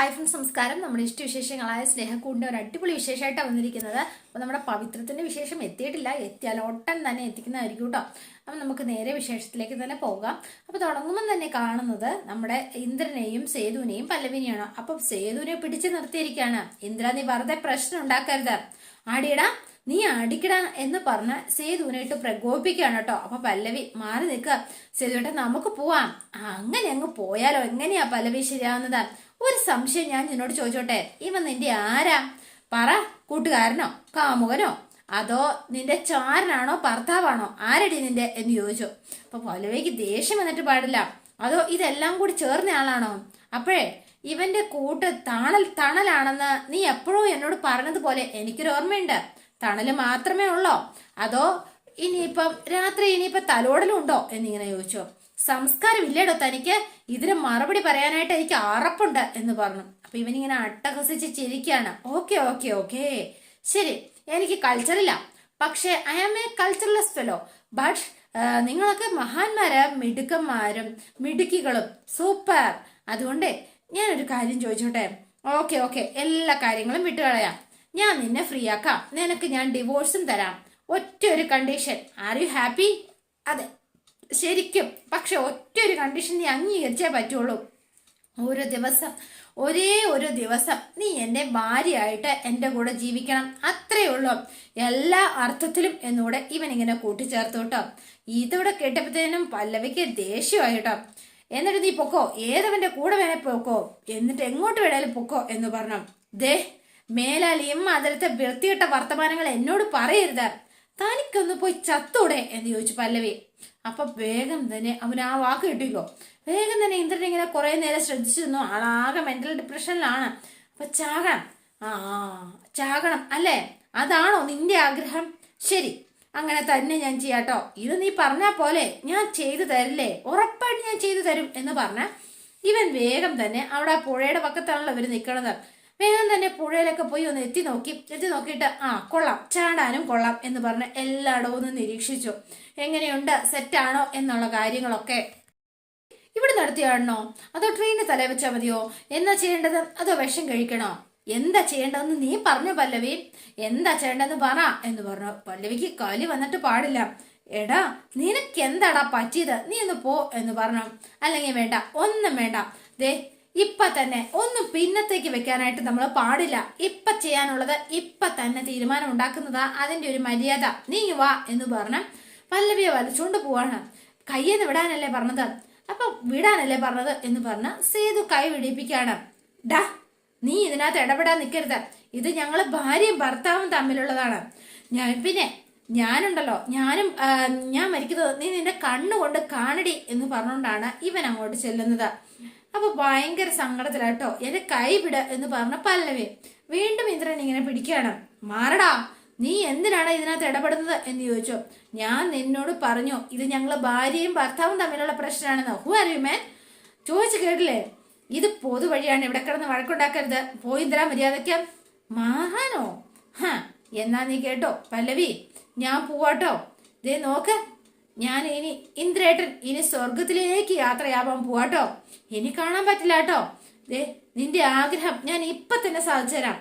Hi friends നമസ്കാരം. നമ്മുടെ ഇഷ്ടവിശേഷങ്ങളായ സ്നേഹക്കൂടിന്റെ ഒരു അടിപൊളി വിശേഷമായിട്ടാണ് വന്നിരിക്കുന്നത്. അപ്പോൾ നമ്മുടെ പവിത്രത്തിന്റെ വിശേഷം എത്തിയിട്ടില്ല. എത്തിയാൽ ഒട്ടൻ തന്നെ എത്തിക്കുന്നതായിരിക്കും കേട്ടോ. അപ്പം നമുക്ക് നേരെ വിശേഷത്തിലേക്ക് തന്നെ പോകാം. അപ്പോൾ തുടങ്ങുമ്പോൾ തന്നെ കാണുന്നത് നമ്മുടെ ഇന്ദ്രനെയും സേതുവിനെയും പല്ലവിനെയാണ്. അപ്പം സേതുവിനെ പിടിച്ചു നിർത്തിയിരിക്കുകയാണ്. ഇന്ദ്ര നീ വെറുതെ പ്രശ്നം ഉണ്ടാക്കരുത്. ആടിയടാ നീ അടിക്കട എന്ന് പറഞ്ഞ് സേതുവിനെ ഇട്ട് പ്രകോപിപ്പിക്കുകയാണ് കേട്ടോ. അപ്പൊ പല്ലവി മാറി നിൽക്കുക. സേതുവേട്ടൻ നമുക്ക് പോവാം. അങ്ങനെ അങ്ങ് പോയാലോ? എങ്ങനെയാ പല്ലവി ശരിയാവുന്നത്? ഒരു സംശയം ഞാൻ നിന്നോട് ചോദിച്ചോട്ടെ? ഇവൻ നിന്റെ ആരാ? പറ കൂട്ടുകാരനോ കാമുകനോ? അതോ നിന്റെ ചാരനാണോ ഭർത്താവാണോ? ആരടി നിന്റെ എന്ന് ചോദിച്ചു. അപ്പൊ പല്ലവിക്ക് ദേഷ്യം വന്നിട്ട് പാടില്ല. അതോ ഇതെല്ലാം കൂടി ചേർന്ന ആളാണോ? അപ്പോഴേ ഇവന്റെ കൂട്ട് തണൽ തണലാണെന്ന് നീ എപ്പോഴും എന്നോട് പറഞ്ഞതുപോലെ എനിക്കൊരു ഓർമ്മയുണ്ട്. തണൽ മാത്രമേ ഉള്ളോ? അതോ ഇനിയിപ്പം രാത്രി ഇനിയിപ്പം തലോടലുണ്ടോ എന്നിങ്ങനെ ചോദിച്ചു. സംസ്കാരം ഇല്ലടോ തനിക്ക്? ഇതിന് മറുപടി പറയാനായിട്ട് എനിക്ക് അറപ്പുണ്ട് എന്ന് പറഞ്ഞു. അപ്പൊ ഇവനിങ്ങനെ അട്ടഹസിച്ച് ചിരിക്കാണ് ഓക്കെ ഓക്കെ ഓക്കെ. ശരി എനിക്ക് കൾച്ചറില്ല പക്ഷേ I am a cultureless fellow but നിങ്ങളൊക്കെ മഹാന്മാര് മിടുക്കന്മാരും മിടുക്കികളും. സൂപ്പർ അതുകൊണ്ട് ഞാനൊരു കാര്യം ചോദിച്ചോട്ടെ? Okay okay. എല്ലാ കാര്യങ്ങളും വിട്ടുകളയാം. ഞാൻ നിന്നെ ഫ്രീ ആക്കാം. നിനക്ക് ഞാൻ ഡിവോഴ്സും തരാം. ഒറ്റ ഒരു കണ്ടീഷൻ ആർ യു ഹാപ്പി അതെ. ശരിക്കും പക്ഷെ ഒറ്റ ഒരു കണ്ടീഷൻ നീ അംഗീകരിച്ചേ പറ്റുള്ളൂ. ഒരു ദിവസം ഒരേ ഒരു ദിവസം നീ എന്റെ ഭാര്യയായിട്ട് എന്റെ കൂടെ ജീവിക്കണം. അത്രേ ഉള്ളൂ. എല്ലാ അർത്ഥത്തിലും എന്നൂടെ ഇവൻ ഇങ്ങനെ കൂട്ടിച്ചേർത്തു കേട്ടോ. ഇതിവിടെ കേട്ടപ്പോഴത്തേനും പല്ലവിക്ക് ദേഷ്യമായി കേട്ടോ. എന്നിട്ട് നീ പൊക്കോ. ഏതവന്റെ കൂടെ വേണേ പൊക്കോ. എന്നിട്ട് എങ്ങോട്ട് വേണേലും പൊക്കോ എന്ന് പറഞ്ഞു. ദേ മേലാൽ ഇമ്മാതിരത്തെ വൃത്തികെട്ട വർത്തമാനങ്ങൾ എന്നോട് പറയരുത്. തനിക്കൊന്ന് പോയി ചത്തൂടെ എന്ന് ചോദിച്ചു പല്ലവി. അപ്പൊ വേഗം തന്നെ അവൻ ആ വാക്ക് കിട്ടിക്കോ വേഗം തന്നെ ഇന്ദ്രൻ ഇങ്ങനെ കുറെ നേരം ശ്രദ്ധിച്ചു നിന്നു. ആളാകെ മെന്റൽ ഡിപ്രഷനിലാണ് അപ്പൊ ചാകണം. ആ ചാകണം അല്ലേ? അതാണോ നിന്റെ ആഗ്രഹം? ശരി. അങ്ങനെ തന്നെ ഞാൻ ചെയ്യാട്ടോ. ഇത് നീ പറഞ്ഞ പോലെ ഞാൻ ചെയ്തു തരില്ലേ? ഉറപ്പായിട്ട് ഞാൻ ചെയ്തു തരും എന്ന് പറഞ്ഞ ഇവൻ വേഗം തന്നെ അവിടെ പുഴയുടെ പക്കത്താണല്ലോ ഇവർ നിൽക്കണത് വേഗം തന്നെ പുഴയിലൊക്കെ പോയി ഒന്ന് എത്തി നോക്കി. എത്തി നോക്കിയിട്ട് ആ കൊള്ളാം. ചാടാനും കൊള്ളാം എന്ന് പറഞ്ഞ് എല്ലായിടവും ഒന്ന് നിരീക്ഷിച്ചു. എങ്ങനെയുണ്ട്? സെറ്റാണോ എന്നുള്ള കാര്യങ്ങളൊക്കെ. ഇവിടെ നടത്തിയാണോ അതോ ട്രെയിനിന് തല വെച്ചാൽ മതിയോ? എന്നാ ചെയ്യേണ്ടത്? അതോ വിഷം കഴിക്കണോ? എന്താ ചെയ്യേണ്ടതെന്ന് നീ പറഞ്ഞു പല്ലവി. എന്താ ചെയ്യേണ്ടതെന്ന് പറ എന്ന് പറഞ്ഞു. പല്ലവിക്ക് കലി വന്നിട്ട് പാടില്ല. എടാ നിനക്ക് എന്താടാ പറ്റിയത്? നീ ഒന്ന് പോ എന്ന് പറഞ്ഞു. അല്ലെങ്കിൽ വേണ്ട ഒന്നും വേണ്ട. ദേ ഇപ്പൊ തന്നെ ഒന്നും പിന്നത്തേക്ക് വെക്കാനായിട്ട് നമ്മൾ പാടില്ല. ഇപ്പൊ ചെയ്യാനുള്ളത് ഇപ്പൊ തന്നെ തീരുമാനം ഉണ്ടാക്കുന്നതാ അതിന്റെ ഒരു മര്യാദ. നീ വാ എന്ന് പറഞ്ഞ് പല്ലവിയെ വലിച്ചുകൊണ്ട് പോവാണ്. കയ്യെന്ന് വിടാനല്ലേ പറഞ്ഞത്? അപ്പൊ വിടാനല്ലേ പറഞ്ഞത് എന്ന് പറഞ്ഞ് സേതു കൈ വിടിപ്പിക്കാണ് ഡാ നീ ഇതിനകത്ത് ഇടപെടാൻ നിൽക്കരുത് ഇത് ഞങ്ങൾ ഭാര്യയും ഭർത്താവും തമ്മിലുള്ളതാണ്. ഞാൻ പിന്നെ ഞാനുണ്ടല്ലോ. ഞാനും ഞാൻ മരിക്കുന്നത് നീ നിന്റെ കണ്ണുകൊണ്ട് കാണടി എന്ന് പറഞ്ഞുകൊണ്ടാണ് ഇവൻ അങ്ങോട്ട് ചെല്ലുന്നത്. അപ്പൊ ഭയങ്കര സങ്കടത്തിലാട്ടോ എന്റെ കൈ വിട എന്ന് പറഞ്ഞ പല്ലവി. വീണ്ടും ഇന്ദ്രൻ ഇങ്ങനെ പിടിക്കുകയാണ്. മാറടാ നീ എന്തിനാണ് ഇതിനകത്ത് ഇടപെടുന്നത് എന്ന് ചോദിച്ചു. ഞാൻ നിന്നോട് പറഞ്ഞു ഇത് ഞങ്ങൾ ഭാര്യയും ഭർത്താവും തമ്മിലുള്ള പ്രശ്നമാണെന്ന്. ഹു അറിയുമേ ചോദിച്ചു കേട്ടില്ലേ? ഇത് പൊതുവഴിയാണ് ഇവിടെ കിടന്ന് വഴക്കുണ്ടാക്കരുത്. പോയി ഇന്ദ്ര മര്യാദയ്ക്ക്. മാറാനോ ഹാ എന്നാ നീ കേട്ടോ പല്ലവി. ഞാൻ പോവാട്ടോ. ദേ നോക്ക്. ഞാൻ ഇനി ഇന്ദ്രേട്ടൻ ഇനി സ്വർഗത്തിലേക്ക് യാത്രയാവാൻ പോവാട്ടോ. ഇനി കാണാൻ പറ്റില്ല കേട്ടോ ദേ നിന്റെ ആഗ്രഹം ഞാൻ ഇപ്പൊ തന്നെ സാധിച്ചു തരാം.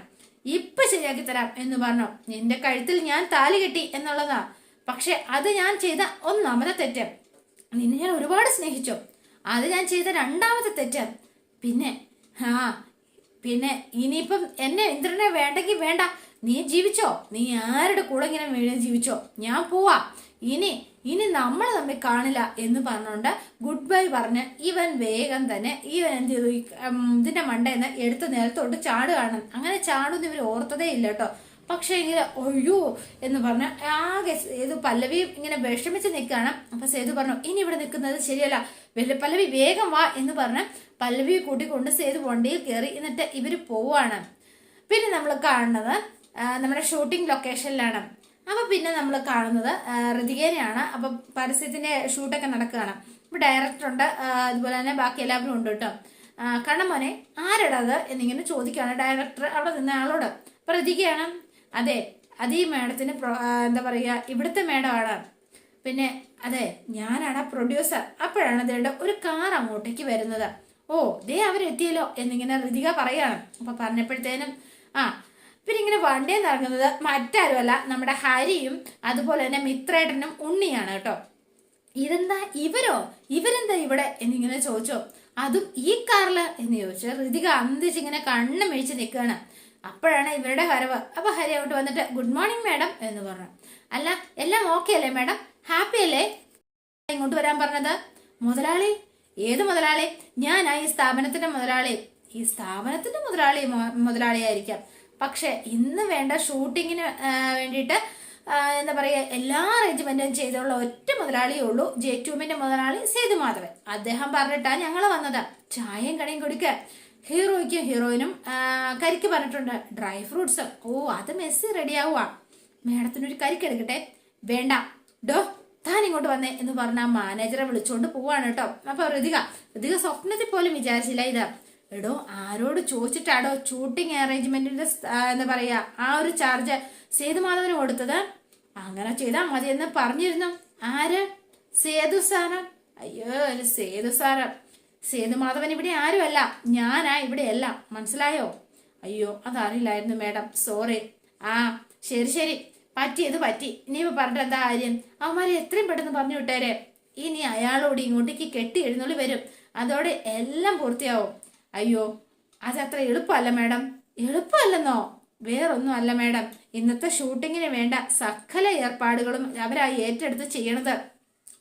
ഇപ്പൊ ശരിയാക്കി തരാം എന്ന് പറഞ്ഞു. നിന്റെ കഴുത്തിൽ ഞാൻ താലി കെട്ടി എന്നുള്ളതാ. പക്ഷെ അത് ഞാൻ ചെയ്ത ഒന്നാമത്തെ തെറ്റ്. നിന്നെ ഞാൻ ഒരുപാട് സ്നേഹിച്ചു. അത് ഞാൻ ചെയ്ത രണ്ടാമത്തെ തെറ്റ്. പിന്നെ ആ പിന്നെ ഇനിയിപ്പം എന്നെ ഇന്ദ്രനെ വേണ്ടെങ്കിൽ വേണ്ട. നീ ജീവിച്ചോ? നീ ആരുടെ കൂടെ ഇങ്ങനെ വീഴും ജീവിച്ചോ? ഞാൻ പോവാ. ഇനി ഇനി നമ്മൾ തമ്മിൽ കാണില്ല എന്ന് പറഞ്ഞുകൊണ്ട് ഗുഡ് ബൈ പറഞ്ഞ് ഇവൻ വേഗം തന്നെ ഇവൻ എന്ത് ചെയ്തു? ഇതിന്റെ മണ്ടേന്ന് എടുത്ത് നിലത്തോട്ട് ചാടുകയാണ്. അങ്ങനെ ചാടുന്ന ഇവർ ഓർത്തതേ ഇല്ല കേട്ടോ. പക്ഷെ ഇങ്ങനെ ഒഴിയോ എന്ന് പറഞ്ഞ ആകെ സേതു പല്ലവി ഇങ്ങനെ വിഷമിച്ച് നിൽക്കുകയാണ്. അപ്പൊ സേതു പറഞ്ഞു ഇനി ഇവിടെ നിൽക്കുന്നത് ശരിയല്ല. വലിയ പല്ലവി വേഗം വാ എന്ന് പറഞ്ഞ് പല്ലവിയെ കൂട്ടിക്കൊണ്ട് സേതു വണ്ടിയിൽ കയറി എന്നിട്ട് ഇവർ പോവാണ് പിന്നെ നമ്മൾ കാണുന്നത് നമ്മുടെ ഷൂട്ടിംഗ് ലൊക്കേഷനിലാണ് അപ്പൊ പിന്നെ നമ്മൾ കാണുന്നത് ഋതികേനയാണ്. അപ്പൊ പരസ്യത്തിന്റെ ഷൂട്ടൊക്കെ നടക്കുകയാണ്. അപ്പൊ ഡയറക്ടർ ഉണ്ട് അതുപോലെ തന്നെ ബാക്കി എല്ലാവരും ഉണ്ട് കേട്ടോ. കണ്ണമോനെ ആരടത് എന്നിങ്ങനെ ചോദിക്കുകയാണ് ഡയറക്ടർ അവിടെ നിന്ന ആളോട്. അപ്പൊ ഋതികയാണ് അതെ അത് ഈ മേഡത്തിന് എന്താ പറയുക ഇവിടുത്തെ മേഡമാണ് പിന്നെ അതെ ഞാനാണ് പ്രൊഡ്യൂസർ അപ്പോഴാണ് അതിലൂടെ ഒരു കാർ അങ്ങോട്ടേക്ക് വരുന്നത്. ഓ ദേ അവരെത്തിയല്ലോ എന്നിങ്ങനെ ഋതിക പറയാണ്. അപ്പൊ പറഞ്ഞപ്പോഴത്തേനും ആ പിന്നെ ഇങ്ങനെ വണ്ടിയിൽ ഇറങ്ങുന്നത് മറ്റാരുമല്ല നമ്മുടെ ഹരിയും അതുപോലെ തന്നെ മിത്രേട്ടനും ഉണ്ണിയാണ് കേട്ടോ. ഇതെന്താ ഇവരോ? ഇവരെന്താ ഇവിടെ എന്നിങ്ങനെ ചോദിച്ചോ? അതും ഈ കാറിൽ എന്ന് ചോദിച്ചു ഋതിക അന്തിച്ചിങ്ങനെ കണ്ണ് മേടിച്ച് നിൽക്കുകയാണ്. അപ്പോഴാണ് ഇവരുടെ വരവ്. അപ്പൊ ഹരി അങ്ങോട്ട് വന്നിട്ട് ഗുഡ് മോർണിംഗ് മാഡം എന്ന് പറഞ്ഞു. അല്ല എല്ലാം ഓക്കെ അല്ലേ മാഡം? ഹാപ്പി അല്ലേ? ഇങ്ങോട്ട് വരാൻ പറഞ്ഞത്? മുതലാളി? ഏത് മുതലാളി? ഞാനാ ഈ സ്ഥാപനത്തിന്റെ മുതലാളി. ഈ സ്ഥാപനത്തിന്റെ മുതലാളി മുതലാളിയായിരിക്കാം പക്ഷെ ഇന്ന് വേണ്ട ഷൂട്ടിങ്ങിന് വേണ്ടിയിട്ട് എന്താ പറയുക എല്ലാ അറേഞ്ച്മെന്റും ചെയ്തുള്ള ഒറ്റ മുതലാളിയേ ഉള്ളൂ. ജെ ട്യൂബിന്റെ മുതലാളി സേതുമാധവൻ. അദ്ദേഹം പറഞ്ഞിട്ടാ ഞങ്ങൾ വന്നത്. ചായയും കടയും കൊടുക്കുക ഹീറോയ്ക്കും ഹീറോയിനും കരിക്ക് പറഞ്ഞിട്ടുണ്ട്. Dry fruits. ഓ അത് മെസ്സി റെഡിയാവുക മേഡത്തിനൊരു കരിക്ക് എടുക്കട്ടെ? വേണ്ട. ഡോ താൻ ഇങ്ങോട്ട് വന്നേ എന്ന് പറഞ്ഞ മാനേജറെ വിളിച്ചുകൊണ്ട് പോവാണ് കേട്ടോ. അപ്പൊ ഋതിക ഋതിക സ്വപ്നത്തിൽ പോലും വിചാരിച്ചില്ല ഇത്. എടോ ആരോട് ചോദിച്ചിട്ടാടോ ഷൂട്ടിംഗ് അറേഞ്ച്മെന്റിന്റെ എന്താ പറയാ ആ ഒരു ചാർജ് സേതുമാധവന് കൊടുത്തത്? അങ്ങനെ ചെയ്താൽ മതി എന്ന് പറഞ്ഞിരുന്നു. ആര്? സേതു സാറ്. അയ്യോ ഒരു സേതു സാറ്. സേതുമാധവൻ ഇവിടെ ആരുമല്ല. ഞാനാ ഇവിടെയല്ല മനസ്സിലായോ? അയ്യോ അതറിയില്ലായിരുന്നു മേഡം. സോറി. ആ ശരി ശരി. പറ്റിയത് പറ്റി. ഇനിയിപ്പോ പറഞ്ഞ എന്താ കാര്യം? അവന്മാരെ എത്രയും പെട്ടെന്ന് പറഞ്ഞു വിട്ടേരെ. ഇനി അയാളോട് ഇങ്ങോട്ടേക്ക് കെട്ടി എഴുന്നള്ളി വരും. അതോടെ എല്ലാം പൂർത്തിയാവും. അയ്യോ അതത്ര എളുപ്പമല്ല മാഡം. എളുപ്പമല്ലെന്നോ? വേറൊന്നും അല്ല മാഡം. ഇന്നത്തെ ഷൂട്ടിങ്ങിന് വേണ്ട സകല ഏർപ്പാടുകളും അവരായി ഏറ്റെടുത്ത് ചെയ്യണത്.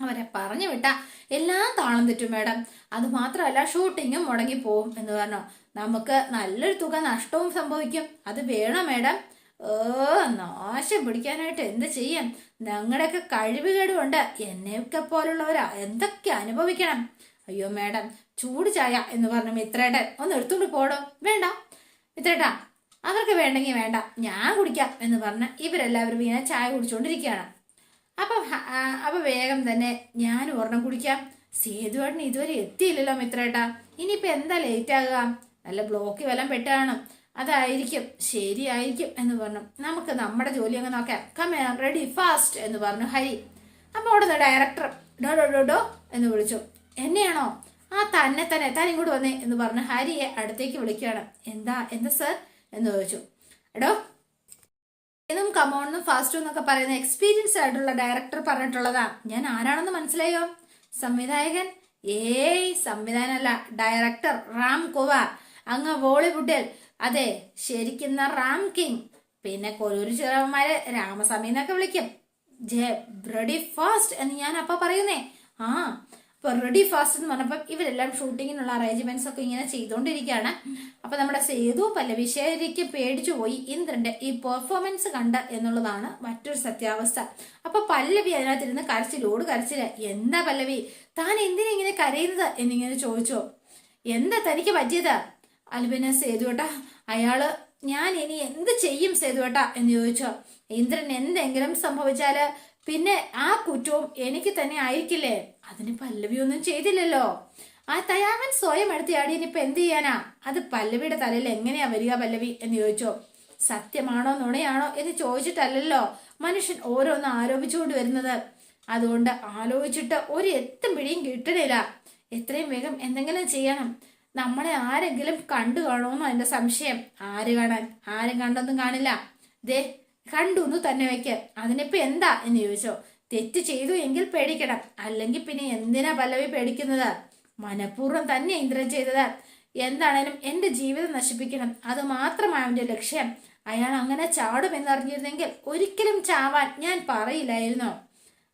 അവരെ പറഞ്ഞു വിട്ട എല്ലാം താളം തെറ്റും മാഡം. അത് മാത്രമല്ല ഷൂട്ടിങ്ങും മുടങ്ങിപ്പോവും എന്ന് പറഞ്ഞു. നമുക്ക് നല്ലൊരു തുക നഷ്ടവും സംഭവിക്കും. അത് വേണോ മാഡം? ഓ നാശം പിടിക്കാനായിട്ട് എന്ത് ചെയ്യും? ഞങ്ങളുടെയൊക്കെ കഴിവുകേടുകൊണ്ട് എന്നെയൊക്കെ പോലുള്ളവരാ എന്തൊക്കെ അനുഭവിക്കണം? അയ്യോ മാഡം ചൂട് ചായ എന്ന് പറഞ്ഞു മിത്രേട്ടൻ ഒന്ന് എടുത്തുകൊണ്ട് പോടോ വേണ്ട. മിത്രേട്ടാ അവർക്ക് വേണ്ടെങ്കിൽ വേണ്ട ഞാൻ കുടിക്കാം എന്ന് പറഞ്ഞ് ഇവരെല്ലാവരും ഇങ്ങനെ ചായ കുടിച്ചുകൊണ്ടിരിക്കുകയാണ് അപ്പം അപ്പൊ വേഗം തന്നെ ഞാൻ ഒരെണ്ണം കുടിക്കാം. സേതുവേട്ടൻ ഇതുവരെ എത്തിയില്ലല്ലോ മിത്രേട്ടാ. ഇനിയിപ്പോ എന്താ ലേറ്റ് ആകുക? നല്ല ബ്ലോക്ക് വല്ലതും പെട്ടാണ്. അതായിരിക്കും ശരിയായിരിക്കും എന്ന് പറഞ്ഞു. നമുക്ക് നമ്മുടെ ജോലി അങ്ങ് നോക്കാം. കമേ റെഡി ഫാസ്റ്റ് എന്ന് പറഞ്ഞു ഹരി. അപ്പൊ അവിടെ ഡയറക്ടർ ഡോ ഡോ ഡോ ഡോ എന്ന് വിളിച്ചു. എന്നെയാണോ? ആ തന്നെ തന്നെ താൻ ഇങ്ങോട്ട് വന്നേ എന്ന് പറഞ്ഞു ഹാരിയെ അടുത്തേക്ക് വിളിക്കുകയാണ്. എന്താ എന്താ സർ? എന്ന് ചോദിച്ചു. എടോ ഇതും കമോണെന്നും ഫാസ്റ്റും എന്നൊക്കെ പറയുന്ന എക്സ്പീരിയൻസ് ആയിട്ടുള്ള ഡയറക്ടർ പറഞ്ഞിട്ടുള്ളതാ. ഞാൻ ആരാണെന്ന് മനസ്സിലായോ? സംവിധായകൻ? ഏയ് സംവിധാനമല്ല. ഡയറക്ടർ റാം കുവ അങ്ങ് ബോളിവുഡിൽ അതെ ശരിക്കുന്ന റാം കിങ്. പിന്നെ കൊലൂരു ചെറുമാരെ രാമസ്വാമി എന്നൊക്കെ വിളിക്കും. ജെ ബ്രഡി ഫാസ്റ്റ് എന്ന് ഞാൻ അപ്പൊ പറയുന്നേ. ആ അപ്പൊ റെഡി ഫാസ്റ്റ് എന്ന് പറഞ്ഞപ്പോ ഇവരെല്ലാം ഷൂട്ടിങ്ങിനുള്ള അറേഞ്ച്മെന്റ്സ് ഒക്കെ ഇങ്ങനെ ചെയ്തുകൊണ്ടിരിക്കുകയാണ് അപ്പൊ നമ്മുടെ സേതു പല്ലവിശേരിക്ക് ശരിക്കും പേടിച്ചു പോയി ഇന്ദ്രന്റെ ഈ പെർഫോമൻസ് കണ്ട എന്നുള്ളതാണ് മറ്റൊരു സത്യാവസ്ഥ. അപ്പൊ പല്ലവി അതിനകത്തിരുന്ന് കരച്ചിലോട് കരച്ചിൽ എന്താ പല്ലവി? താൻ എന്തിനാ ഇങ്ങനെ കരയുന്നത്? എന്നിങ്ങനെ ചോദിച്ചോ. എന്താ തനിക്ക് പറ്റിയത്? അല്ല സേതു സേതുവേട്ടാ അയാൾ ഞാൻ ഇനി എന്ത് ചെയ്യും സേതുവേട്ടാ എന്ന് ചോദിച്ചോ. ഇന്ദ്രൻ എന്തെങ്കിലും സംഭവിച്ചാൽ പിന്നെ ആ കുറ്റവും എനിക്ക് തന്നെ ആയിരിക്കില്ലേ? അതിന് പല്ലവി ഒന്നും ചെയ്തില്ലല്ലോ. ആ തയ്യാവൻ സ്വയം എടുത്തിയാടി ഇനിയിപ്പൊ എന്ത് ചെയ്യാനാ? അത് പല്ലവിയുടെ തലയിൽ എങ്ങനെയാ വരിക പല്ലവി എന്ന് ചോദിച്ചോ. സത്യമാണോ നുണയാണോ എന്ന് ചോദിച്ചിട്ടല്ലല്ലോ മനുഷ്യൻ ഓരോന്ന് ആരോപിച്ചുകൊണ്ട് വരുന്നത്. അതുകൊണ്ട് ആലോചിച്ചിട്ട് ഒരു എത്തും പിടിയും കിട്ടണില്ല. എത്രയും വേഗം എന്തെങ്കിലും ചെയ്യണം. നമ്മളെ ആരെങ്കിലും കണ്ടു കാണുമെന്നോ എന്റെ സംശയം. ആര് കാണാൻ? ആരും കണ്ടൊന്നും കാണില്ല. ദേ കണ്ടു എന്ന് തന്നെ വയ്ക്ക്. അതിനിപ്പോ എന്താ? എന്ന് ചോദിച്ചോ. തെറ്റ് ചെയ്തു എങ്കിൽ പേടിക്കണം. അല്ലെങ്കിൽ പിന്നെ എന്തിനാ പല്ലവി പേടിക്കുന്നത്? മനഃപൂർവം തന്നെ ഇന്ദ്രൻ ചെയ്തത്. എന്താണേലും എന്റെ ജീവിതം നശിപ്പിക്കണം. അത് മാത്രമാണ് അവന്റെ ലക്ഷ്യം. അയാൾ അങ്ങനെ ചാടുമെന്നറിഞ്ഞിരുന്നെങ്കിൽ ഒരിക്കലും ചാവാൻ ഞാൻ പറയില്ലായിരുന്നു.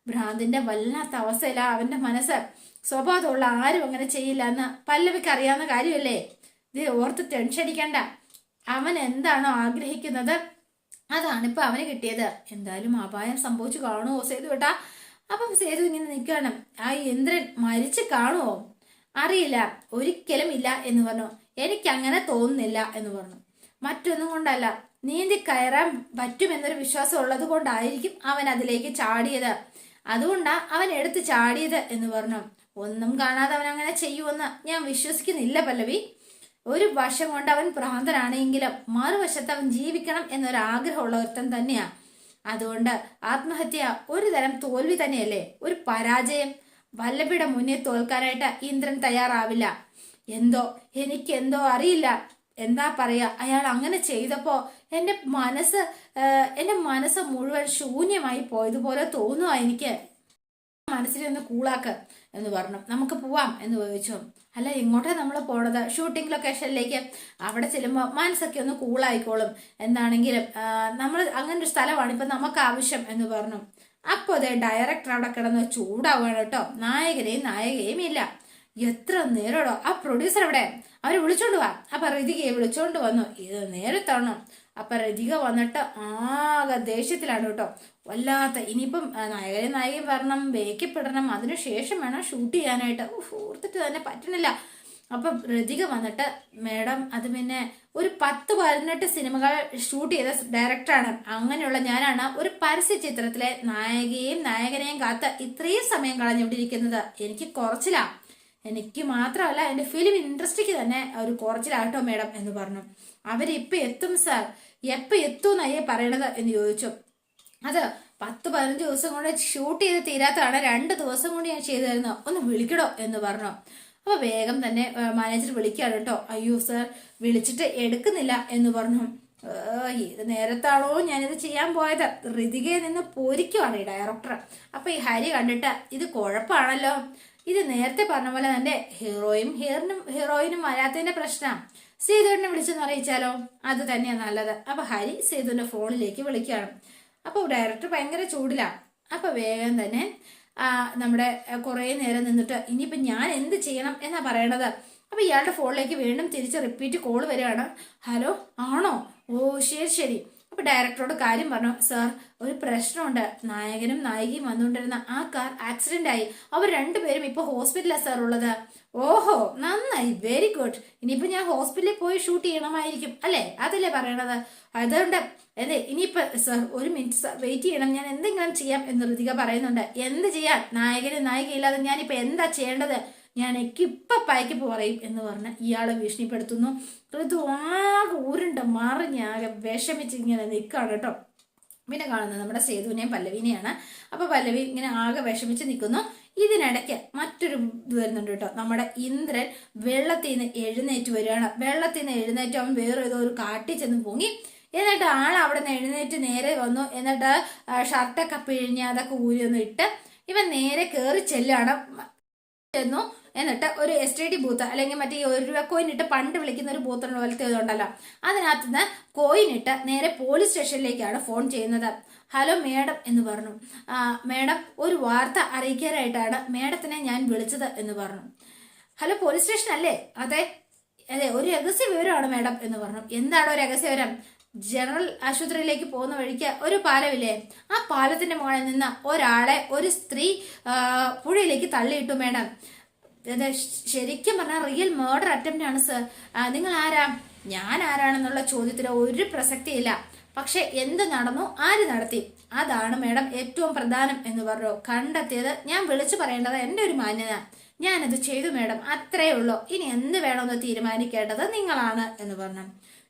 ഭ്രാന്തിന്റെ വല്ലാത്ത അവസ്ഥയിലാ അവന്റെ മനസ്സ്. സ്വഭാവമുള്ള ആരും അങ്ങനെ ചെയ്യില്ല എന്ന് പല്ലവിക്ക് അറിയാവുന്ന കാര്യമല്ലേ? ഇത് ഓർത്ത് ടെൻഷൻ അടിക്കണ്ട. അവൻ എന്താണോ ആഗ്രഹിക്കുന്നത് അതാണ് ഇപ്പൊ അവന് കിട്ടിയത്. എന്തായാലും അപായം സംഭവിച്ചു കാണുമോ സേതു കേട്ടാ അപ്പം സേതു ഇങ്ങനെ നിൽക്കണം ആ ഇന്ദ്രൻ മരിച്ചു കാണുമോ അറിയില്ല. ഒരിക്കലും ഇല്ല എന്ന് പറഞ്ഞു. എനിക്ക് അങ്ങനെ തോന്നുന്നില്ല എന്ന് പറഞ്ഞു. മറ്റൊന്നും കൊണ്ടല്ല. നീന്തി കയറാൻ പറ്റുമെന്നൊരു വിശ്വാസം ഉള്ളത് കൊണ്ടായിരിക്കും അവൻ അതിലേക്ക് ചാടിയത്. അതുകൊണ്ടാ അവൻ എടുത്ത് ചാടിയത് എന്ന് പറഞ്ഞു. ഒന്നും കാണാതെ അവൻ അങ്ങനെ ചെയ്യുമെന്ന് ഞാൻ വിശ്വസിക്കുന്നില്ല പല്ലവി. ഒരു വശം കൊണ്ട് അവൻ ഭ്രാന്തനാണെങ്കിലും മറുവശത്ത് അവൻ ജീവിക്കണം എന്നൊരു ആഗ്രഹമുള്ള ഒരുത്തൻ തന്നെയാ. അതുകൊണ്ട് ആത്മഹത്യ ഒരു തരം തോൽവി തന്നെയല്ലേ? ഒരു പരാജയം. വല്ലഭിയുടെ മുന്നേ തോൽക്കാനായിട്ട് ഇന്ദ്രൻ തയ്യാറാവില്ല. എന്തോ? എനിക്ക് എന്തോ അറിയില്ല. എന്താ പറയാ? അയാൾ അങ്ങനെ ചെയ്തപ്പോ എന്റെ മനസ്സ് എന്റെ മനസ്സ് മുഴുവൻ ശൂന്യമായി പോയതുപോലെ തോന്നുക എനിക്ക്. മനസ്സിനെ ഒന്ന് കൂളാക്ക് എന്ന് പറഞ്ഞു. നമുക്ക് പോവാം എന്ന് ചോദിച്ചു അല്ല എങ്ങോട്ടേ നമ്മൾ പോണത്? ഷൂട്ടിംഗ് ലൊക്കേഷനിലേക്ക് അവിടെ ചെല്ലുമ്പോൾ മനസ്സൊക്കെ ഒന്ന് കൂളായിക്കോളും എന്താണെങ്കിലും നമ്മൾ അങ്ങനെ ഒരു സ്ഥലമാണ് ഇപ്പം നമുക്ക് ആവശ്യം എന്ന് പറഞ്ഞു. അപ്പോൾ അതെ ഡയറക്ടർ അവിടെ കിടന്ന് ചൂടാവുകയാണ് കേട്ടോ. നായകനെയും നായകയും ഇല്ല. എത്ര നേരോടോ ആ പ്രൊഡ്യൂസർ എവിടെ? അവരെ വിളിച്ചോണ്ട് വാ. അപ്പൊ ഋതികയെ വിളിച്ചോണ്ട് വന്നു. ഇത് നേരത്താണോ അപ്പൊ രതിക വന്നിട്ട് ആകെ ദേഷ്യത്തിലാണ് കേട്ടോ. വല്ലാത്ത ഇനിയിപ്പം നായകനെ നായകൻ വരണം വേക്കപ്പെടണം അതിനുശേഷം വേണം ഷൂട്ട് ചെയ്യാനായിട്ട്. ഓർത്തിട്ട് തന്നെ പറ്റണില്ല. അപ്പം രതിക വന്നിട്ട് മേഡം അത് പിന്നെ ഒരു പത്ത് പതിനെട്ട് സിനിമകൾ ഷൂട്ട് ചെയ്ത ഡയറക്ടറാണ് അങ്ങനെയുള്ള ഞാനാണ് ഒരു പരസ്യ ചിത്രത്തിലെ നായികയും നായകനെയും കാത്ത് ഇത്രയും സമയം കളഞ്ഞുകൊണ്ടിരിക്കുന്നത്. എനിക്ക് കുറച്ചിലാ. എനിക്ക് മാത്രമല്ല എന്റെ ഫിലിം ഇൻഡസ്ട്രിക്ക് തന്നെ ഒരു കുറച്ചിലാട്ടോ മേഡം എന്ന് പറഞ്ഞു. അവരിപ്പോൾ എത്തും സാർ എപ്പോ എത്തും എന്നയ്യേ പറയണത് എന്ന് ചോദിച്ചു. അത് പത്ത് പതിനഞ്ച് ദിവസം കൊണ്ട് ഷൂട്ട് ചെയ്ത് തീരാത്തതാണ്. രണ്ട് ദിവസം കൊണ്ട് ഞാൻ ചെയ്തു ഒന്ന് വിളിക്കടോ എന്ന് പറഞ്ഞു. അപ്പോൾ വേഗം തന്നെ മാനേജർ വിളിക്കുകയാണ് കേട്ടോ അയ്യോ സാർ വിളിച്ചിട്ട് എടുക്കുന്നില്ല എന്ന് പറഞ്ഞു. ഏത് നേരത്താണോ ഞാനിത് ചെയ്യാൻ പോയത്? ഋതികയിൽ നിന്ന് പോരിക്കുവാണ് ഈ ഡയറക്ടർ അപ്പൊ ഈ ഹരി കണ്ടിട്ട് ഇത് കുഴപ്പമാണല്ലോ. ഇത് നേരത്തെ പറഞ്ഞ പോലെ തന്നെ ഹീറോയും ഹീറിനും ഹീറോയിനും വരാത്തതിന്റെ പ്രശ്നം. സേതുവിനെ വിളിച്ചെന്ന് അറിയിച്ചാലോ? അത് തന്നെയാണ് നല്ലത്. അപ്പൊ ഹരി സേതുവിന്റെ ഫോണിലേക്ക് വിളിക്കുകയാണ്. അപ്പൊ ഡയറക്ടർ ഭയങ്കര ചൂടിലാണ് അപ്പൊ വേഗം തന്നെ നമ്മുടെ കുറേ നേരം നിന്നിട്ട് ഇനിയിപ്പൊ ഞാൻ എന്ത് ചെയ്യണം എന്നാ പറയണത്? അപ്പൊ ഇയാളുടെ ഫോണിലേക്ക് വീണ്ടും തിരിച്ച് റിപ്പീറ്റ് കോൾ വരികയാണ്. ഹലോ ആണോ? ഓ ശരി ശരി. അപ്പൊ ഡയറക്ടറോട് കാര്യം പറഞ്ഞു സാർ ഒരു പ്രശ്നമുണ്ട്. നായകനും നായികയും വന്നുകൊണ്ടിരുന്ന ആ കാർ ആക്സിഡന്റ് ആയി. അവർ രണ്ടുപേരും ഇപ്പൊ ഹോസ്പിറ്റലാണ് സാർ ഉള്ളത്. ഓഹോ നന്നായി. വെരി ഗുഡ് ഇനിയിപ്പോ ഞാൻ ഹോസ്പിറ്റലിൽ പോയി ഷൂട്ട് ചെയ്യണമായിരിക്കും. അല്ലേ? അതല്ലേ പറയണത്? അതുകൊണ്ട് അതെ ഇനിയിപ്പോ സാർ ഒരു മിനിറ്റ് വെയിറ്റ് ചെയ്യണം. ഞാൻ എന്തെങ്കിലും ചെയ്യാം എന്ന് ഋതിക പറയുന്നുണ്ട്. എന്ത് ചെയ്യാൻ? നായകനും നായികയില്ലാതെ ഞാനിപ്പോ എന്താ ചെയ്യേണ്ടത്? ഞാൻ ഇപ്പൊ പായ്ക്ക് പറയും എന്ന് പറഞ്ഞ് ഇയാളെ ഭീഷണിപ്പെടുത്തുന്നു. ഋതു ആകെ ഉരുണ്ട് മറിഞ്ഞ് ആകെ വിഷമിച്ച് ഇങ്ങനെ നിൽക്കുകയാണ് കേട്ടോ. പിന്നെ കാണുന്നത് നമ്മുടെ സേതുവിനെയും പല്ലവിനെയാണ്. അപ്പോൾ പല്ലവി ഇങ്ങനെ ആകെ വിഷമിച്ച് നിൽക്കുന്നു ഇതിനിടയ്ക്ക് മറ്റൊരു ഇത് വരുന്നുണ്ട് കേട്ടോ. നമ്മുടെ ഇന്ദ്രൻ വെള്ളത്തിൽ നിന്ന് എഴുന്നേറ്റ് വരികയാണ്. വെള്ളത്തിൽ നിന്ന് എഴുന്നേറ്റ് അവൻ വേറെ ഏതോ ഒരു കാട്ടിൽ ചെന്ന് പൊങ്ങി. എന്നിട്ട് ആൾ അവിടെ നിന്ന് എഴുന്നേറ്റ് നേരെ വന്നു. എന്നിട്ട് ഷർട്ടൊക്കെ പിഴിഞ്ഞ് അതൊക്കെ ഊരി ഒന്ന് ഇട്ട് ഇവൻ നേരെ കയറി ചെല്ലാണ് ചെന്നു. എന്നിട്ട് ഒരു എസ് ടി ഡി ബൂത്ത് അല്ലെങ്കിൽ മറ്റേ ഒരു രൂപ കോയിൻ ഇട്ട് പണ്ട് വിളിക്കുന്ന ഒരു ബൂത്ത് പോലത്തെ ഇതുണ്ടല്ലോ. അതിനകത്ത് നിന്ന് കോയിൻ ഇട്ട് നേരെ പോലീസ് സ്റ്റേഷനിലേക്കാണ് ഫോൺ ചെയ്യുന്നത്. ഹലോ മേഡം എന്ന് പറഞ്ഞു. മേഡം ഒരു വാർത്ത അറിയിക്കാനായിട്ടാണ് മേഡത്തിനെ ഞാൻ വിളിച്ചത് എന്ന് പറഞ്ഞു. ഹലോ പോലീസ് സ്റ്റേഷൻ അല്ലേ? അതെ. അതെ ഒരു രഹസ്യ വിവരമാണ് മേഡം എന്ന് പറഞ്ഞു. എന്താണ് ഒരു രഹസ്യ വിവരം? ജനറൽ ആശുപത്രിയിലേക്ക് പോകുന്ന വഴിക്ക് ഒരു പാലമില്ലേ? ആ പാലത്തിന്റെ മുകളിൽ നിന്ന് ഒരാളെ ഒരു സ്ത്രീ പുഴയിലേക്ക് തള്ളിയിട്ടു മേഡം ശരിക്കും പറഞ്ഞാൽ റിയൽ മേർഡർ അറ്റംപ്റ്റ് ആണ് സർ നിങ്ങൾ ആരാ ഞാൻ ആരാണെന്നുള്ള ചോദ്യത്തിന് ഒരു പ്രസക്തിയില്ല. പക്ഷെ എന്ത് നടന്നു ആര് നടത്തി? അതാണ് മേഡം ഏറ്റവും പ്രധാനം എന്ന് പറഞ്ഞു. കണ്ടെത്തിയത് ഞാൻ വിളിച്ചു പറയേണ്ടത് എന്റെ ഒരു മാന്യത ഞാനത് ചെയ്തു മേഡം അത്രേ ഉള്ളൂ. ഇനി എന്ത് വേണമെന്ന് തീരുമാനിക്കേണ്ടത് നിങ്ങളാണ് എന്ന് പറഞ്ഞു.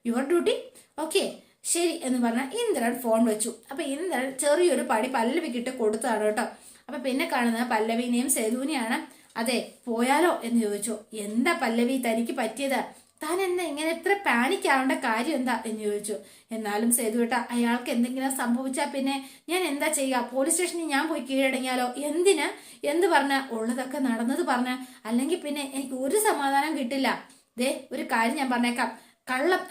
യുവർ ഡ്യൂട്ടി ഓക്കെ ശരി എന്ന് പറഞ്ഞാൽ ഇന്ദ്രൻ ഫോൺ വെച്ചു. അപ്പൊ ഇന്ദ്രൻ ചെറിയൊരു പടി പല്ലവിക്കിട്ട് കൊടുത്താണ് കേട്ടോ. അപ്പൊ പിന്നെ കാണുന്നത് പല്ലവിനെയും സേതുവിനെയാണ്. അതെ പോയാലോ? എന്ന് ചോദിച്ചു. എന്താ പല്ലവി തനിക്ക് പറ്റിയത്? താൻ എന്നെ ഇങ്ങനെ എത്ര പാനിക് ആവേണ്ട കാര്യം എന്താ? എന്ന് ചോദിച്ചു. എന്നാലും സേതുവേട്ട അയാൾക്ക് എന്തെങ്കിലും സംഭവിച്ചാൽ പിന്നെ ഞാൻ എന്താ ചെയ്യുക? പോലീസ് സ്റ്റേഷനിൽ ഞാൻ പോയി കീഴടങ്ങിയാലോ? എന്തിന്? എന്ത് പറഞ്ഞ? ഉള്ളതൊക്കെ നടന്നത് പറഞ്ഞ. അല്ലെങ്കിൽ പിന്നെ എനിക്ക് ഒരു സമാധാനം കിട്ടില്ല. ദേ ഒരു കാര്യം ഞാൻ പറഞ്ഞേക്കാം. കള്ളം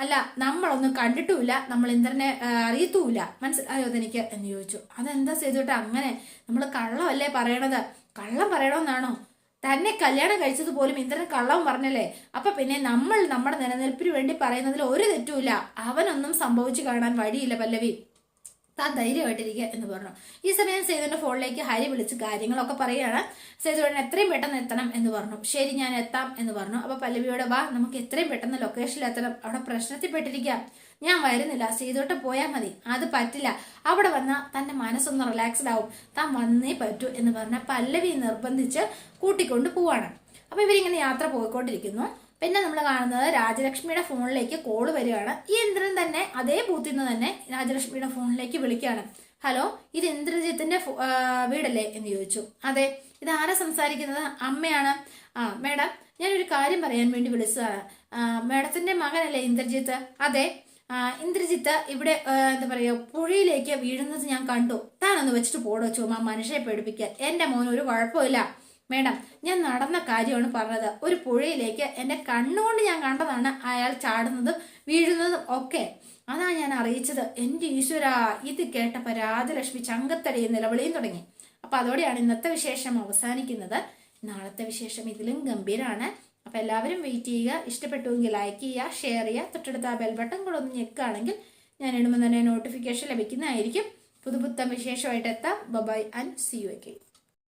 അല്ല നമ്മളൊന്നും കണ്ടിട്ടുമില്ല. നമ്മൾ ഇന്ദ്രനെ അറിയത്തുമില്ല. മനസ്സിലായോ അതെനിക്ക് എന്ന് ചോദിച്ചു. അതെന്താ ചെയ്തോട്ടെ അങ്ങനെ? നമ്മൾ കള്ളമല്ലേ പറയണത്? കള്ളം പറയണമെന്നാണോ തന്നെ കല്യാണം കഴിച്ചത് പോലും ഇന്ദ്രൻ കള്ളം പറഞ്ഞല്ലേ? അപ്പൊ പിന്നെ നമ്മൾ നമ്മുടെ നിലനിൽപ്പിന് വേണ്ടി പറയുന്നതിൽ ഒരു തെറ്റുമില്ല. അവനൊന്നും സംഭവിച്ചു കാണാൻ വഴിയില്ല പല്ലവി. താൻ ധൈര്യമായിട്ടിരിക്കുക എന്ന് പറഞ്ഞു. ഈ സമയം സേതുവിന്റെ ഫോണിലേക്ക് ഹരി വിളിച്ച് കാര്യങ്ങളൊക്കെ പറയുകയാണ്. സേതുവേട്ടൻ എത്രയും പെട്ടെന്ന് എത്തണം എന്ന് പറഞ്ഞു. ശരി ഞാൻ എത്താം എന്ന് പറഞ്ഞു. അപ്പൊ പല്ലവിയോട് വാ നമുക്ക് എത്രയും പെട്ടെന്ന് ലൊക്കേഷനിൽ എത്തണം. അവിടെ പ്രശ്നത്തിൽപ്പെട്ടിരിക്കാം. ഞാൻ വരുന്നില്ല സീതോട്ട് പോയാൽ മതി. അത് പറ്റില്ല. അവിടെ വന്നാൽ തന്റെ മനസ്സൊന്ന് റിലാക്സ്ഡ് ആവും. താൻ വന്നേ പറ്റൂ എന്ന് പറഞ്ഞ പല്ലവി നിർബന്ധിച്ച് കൂട്ടിക്കൊണ്ട് പോവാണ്. അപ്പം ഇവരിങ്ങനെ യാത്ര പോയിക്കൊണ്ടിരിക്കുന്നു. പിന്നെ നമ്മൾ കാണുന്നത് രാജലക്ഷ്മിയുടെ ഫോണിലേക്ക് കോൾ വരികയാണ്. ഈ ഇന്ദ്രൻ തന്നെ അതേ ബൂത്തിൽ നിന്ന് തന്നെ രാജലക്ഷ്മിയുടെ ഫോണിലേക്ക് വിളിക്കുകയാണ്. ഹലോ ഇത് ഇന്ദ്രജിത്തിന്റെ വീടല്ലേ? എന്ന് ചോദിച്ചു. അതെ ഇത് ആരാ സംസാരിക്കുന്നത്? അമ്മയാണ്. ആ മേഡം ഞാനൊരു കാര്യം പറയാൻ വേണ്ടി വിളിച്ചതാണ്. മേഡത്തിന്റെ മകനല്ലേ ഇന്ദ്രജിത്ത്? അതെ ഇന്ദ്രജിത്ത് ഇവിടെ എന്താ പറയുക പുഴയിലേക്ക് വീഴുന്നത് ഞാൻ കണ്ടു. താനൊന്ന് വെച്ചിട്ട് പോടോ ചുമ്മാ മനുഷ്യരെ പേടിപ്പിക്കാൻ. എന്റെ മോൻ ഒരു കുഴപ്പമില്ല. മേഡം ഞാൻ നടന്ന കാര്യമാണ് പറഞ്ഞത്. ഒരു പുഴയിലേക്ക് എന്റെ കണ്ണുകൊണ്ട് ഞാൻ കണ്ടതാണ് അയാൾ ചാടുന്നതും വീഴുന്നതും ഒക്കെ. അതാ ഞാൻ അറിയിച്ചത്. എന്റെ ഈശ്വര ഇത് കേട്ട രാജലക്ഷ്മി ചങ്കത്തടിയും നിലവിളിയും തുടങ്ങി. അപ്പൊ അതോടെയാണ് ഇന്നത്തെ വിശേഷം അവസാനിക്കുന്നത്. നാളത്തെ വിശേഷം ഇതിലും ഗംഭീരാണ്. അപ്പൊ എല്ലാവരും വെയിറ്റ് ചെയ്യുക. ഇഷ്ടപ്പെട്ടുവെങ്കിൽ ലൈക്ക് ചെയ്യുക ഷെയർ ചെയ്യുക. തൊട്ടടുത്ത ആ ബെൽ ബട്ടൺ കൂടെ ഒന്ന് ഞെക്കുകയാണെങ്കിൽ ഞാൻ ഇടുമ്പോൾ തന്നെ നോട്ടിഫിക്കേഷൻ ലഭിക്കുന്നതായിരിക്കും. പുതുപുത്തം വിശേഷമായിട്ട് എത്താം. ബബായ് ആൻഡ് സി യു ഒക്കെ